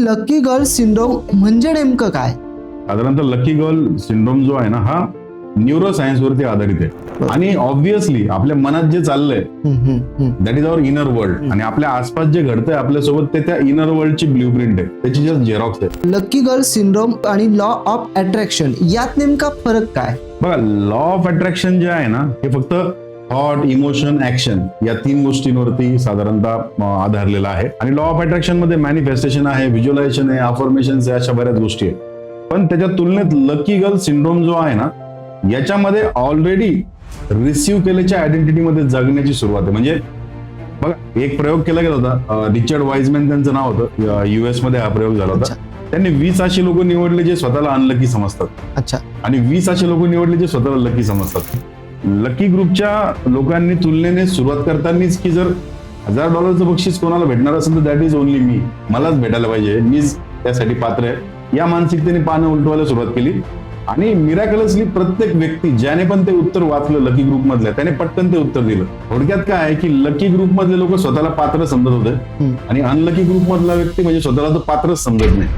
Lucky girl syndrome म्हणजे नेमकं काय? साधारणतः लकी गर्ल सिंड्रोम जो आहे ना हा न्यूरो सायन्स वरती आधारित आहे. आणि ऑब्व्हियसली आपल्या मनात जे चाललंय. That is our inner world आणि आपल्या आसपास जे घडतंय आपल्यासोबत ते त्या इनर वर्ल्डची ब्ल्यू प्रिंट आहे. त्याची जस्ट झेरॉक्स आहे. लकी गर्ल सिंड्रोम आणि लॉ ऑफ अट्रॅक्शन यात नेमका फरक काय? बघा लॉ ऑफ अट्रॅक्शन जे आहे ना हे फक्त थॉट इमोशन ऍक्शन या तीन गोष्टींवरती साधारणतः आधारलेलं आहे. आणि लॉ ऑफ अट्रॅक्शनमध्ये मॅनिफेस्टेशन आहे व्हिज्युअलायझेशन आहे अफॉर्मेशन आहे अशा बऱ्याच गोष्टी आहेत. पण त्याच्या तुलनेत लकी गर्ल सिंड्रोम जो आहे ना याच्यामध्ये ऑलरेडी रिसिव्ह केल्याच्या आयडेंटिटीमध्ये जगण्याची सुरुवात आहे. म्हणजे बघा एक प्रयोग केला गेला होता. रिचर्ड वाईजमॅन त्यांचं नाव होतं. युएसमध्ये हा प्रयोग झाला होता. त्यांनी वीस अशी लोक निवडले जे स्वतःला अनलकी समजतात. अच्छा. आणि वीस असे लोक निवडले जे स्वतःला लकी समजतात. लकी ग्रुपच्या लोकांनी तुलनेने सुरुवात करतानाच की जर हजार डॉलरचं बक्षीस कोणाला भेटणार असेल तर दॅट इज ओनली मी मलाच भेटायला पाहिजे. मीच त्यासाठी पात्र आहे. या मानसिकतेने पानं उलटवायला सुरुवात केली. आणि मिराकलसली प्रत्येक व्यक्ती ज्याने पण ते उत्तर वाचलं लकी ग्रुप मधल्या त्याने पटकन ते उत्तर दिलं. थोडक्यात काय आहे की लकी ग्रुप मधले लोक स्वतःला पात्र समजत होते. आणि अनलकी ग्रुप मधला व्यक्ती म्हणजे स्वतःला तो पात्रच समजत नाही.